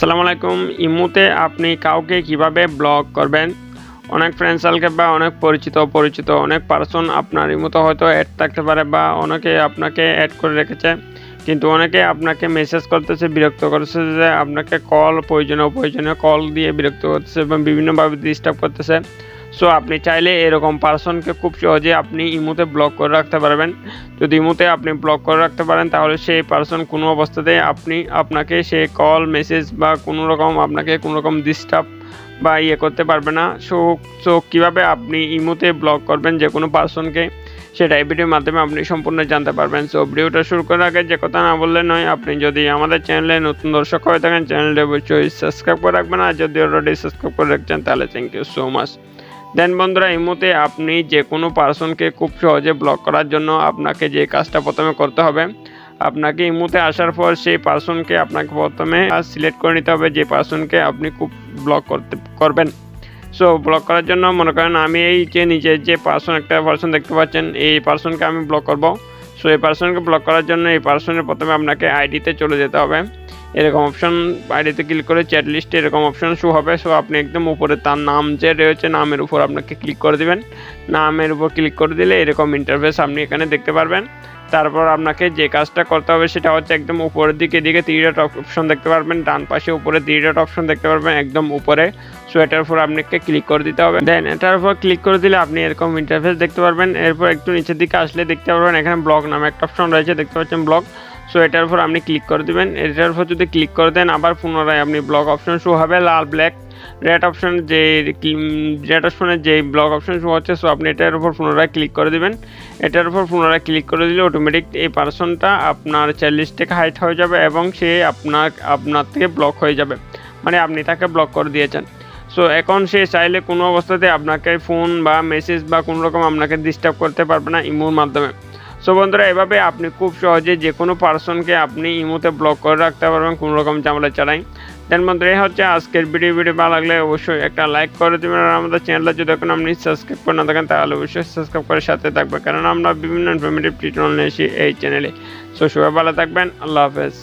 আসসালামু আলাইকুম। ইমুতে আপনি কাউকে কীভাবে ব্লগ করবেন? অনেক ফ্রেন্ড সার্কেল বা অনেক পরিচিত পরিচিত, অনেক পার্সন আপনার ইমুতে হয়তো অ্যাড থাকতে পারে বা অনেকে আপনাকে অ্যাড করে রেখেছে। কিন্তু অনেকে আপনাকে মেসেজ করতেছে, বিরক্ত করতেছে যে আপনাকে কল প্রয়োজনীয় প্রয়োজনীয় কল দিয়ে বিরক্ত করতেছে এবং বিভিন্নভাবে ডিস্টার্ব করতেছে। সো আপনি চাইলে এরকম পার্সনকে খুব সহজে আপনি ইমুতে ব্লক করে রাখতে পারবেন। যদি ইমুতে আপনি ব্লক করে রাখতে পারেন, তাহলে সেই পার্সন কোনো অবস্থাতে আপনি, আপনাকে সে কল মেসেজ বা কোনো রকম আপনাকে কোনো রকম ডিস্টার্ব বা ইয়ে করতে পারবে না। সো সো কীভাবে আপনি ইমুতে ব্লক করবেন যে কোনো পার্সনকে সেটা এই ভিডিওর মাধ্যমে আপনি সম্পূর্ণ জানতে পারবেন। সো ভিডিওটা শুরু করার আগে যে কথা না বললে নয়, আপনি যদি আমাদের চ্যানেলে নতুন দর্শক হয়ে থাকেন চ্যানেলটা অবশ্যই সাবস্ক্রাইব করে রাখবেন। আর যদি অলরেডি সাবস্ক্রাইব করে রাখছেন, তাহলে thank you so much then বন্ধুরা, এই মুহূর্তে আপনি যে কোনো পার্সনকে খুব সহজে ব্লক করার জন্য আপনাকে যে কাজটা প্রথমে করতে হবে, আপনাকে এই মুহূর্তে আসার পর সেই পার্সনকে আপনাকে প্রথমে সিলেক্ট করে নিতে হবে, যে পার্সনকে আপনি খুব ব্লক করতে, করবেন। সো ব্লক করার জন্য মনে করেন আমি এই যে নিজের যে পার্সন একটা পার্সন দেখতে পাচ্ছেন, এই পার্সনকে আমি ব্লক করব। সো এই পার্সনকে ব্লক করার জন্য এই পার্সনের প্রথমে আপনাকে আইডিতে চলে যেতে হবে। এরকম অপশন আইডিতে ক্লিক করে চ্যাট লিস্টে এরকম অপশন শো হবে। সো আপনি একদম উপরে তার নাম যে রয়েছে, নামের উপর আপনাকে ক্লিক করে দিবেন। নামের উপর ক্লিক করে দিলে এরকম ইন্টারফেস আপনি এখানে দেখতে পারবেন। তারপর আপনাকে যে কাজটা করতে হবে সেটা হচ্ছে একদম উপরের দিকে দিকে থ্রি ডট অপশন দেখতে পারবেন। ডান পাশে উপরে থ্রি ডট অপশন দেখতে পারবেন, একদম উপরে। সো এটার উপর আপনাকে ক্লিক করে দিতে হবে। দেন এটার উপর ক্লিক করে দিলে আপনি এরকম ইন্টারফেস দেখতে পারবেন। এরপর একটু নিচের দিকে আসলে দেখতে পারবেন, এখানে ব্লক নামে একটা অপশন রয়েছে, দেখতে পাচ্ছেন ব্লক সো এটার উপর আপনি ক্লিক করে দিবেন। এটার উপর যদি ক্লিক করে দেন, আবার পুনরায় আপনি ব্লক অপশন শো হবে, লাল ব্ল্যাক রেড অপশন যে রেড অপশনের যে ব্লক অপশন শো হচ্ছে সো আপনি এটার উপর পুনরায় ক্লিক করে দিবেন। এটার উপর পুনরায় ক্লিক করে দিলে অটোমেটিক এই পার্সনটা আপনার চ্যালেঞ্জ থেকে হাইট হয়ে যাবে এবং সে আপনার আপনার থেকে ব্লক হয়ে যাবে। মানে আপনি তাকে ব্লক করে দিয়েছেন। সো এখন সে চাইলে কোনো অবস্থাতে আপনাকে ফোন বা মেসেজ বা কোনো রকম আপনাকে ডিস্টার্ব করতে পারবে না ইমোর মাধ্যমে। সো বন্ধুরা, এভাবে আপনি খুব সহজে যে কোনো পার্সনকে আপনি ইমোতে ব্লক করে রাখতে পারবেন, কোনো রকম ঝামেলা ছাড়াই। দেন বন্ধুরা, এই হচ্ছে আজকের ভিডিও ভিডিও ভালো লাগলে অবশ্যই একটা লাইক করে দেবেন আর আমাদের চ্যানেলটা যদি এখন আপনি সাবস্ক্রাইব করে না থাকেন, তাহলে অবশ্যই সাবস্ক্রাইব করে সাথে থাকবেন। কারণ আমরা বিভিন্ন ইনফরমেটিভ টিউটোরিয়াল নিয়ে এসি এই চ্যানেলে সো সবাই ভালো থাকবেন। আল্লাহ হাফেজ।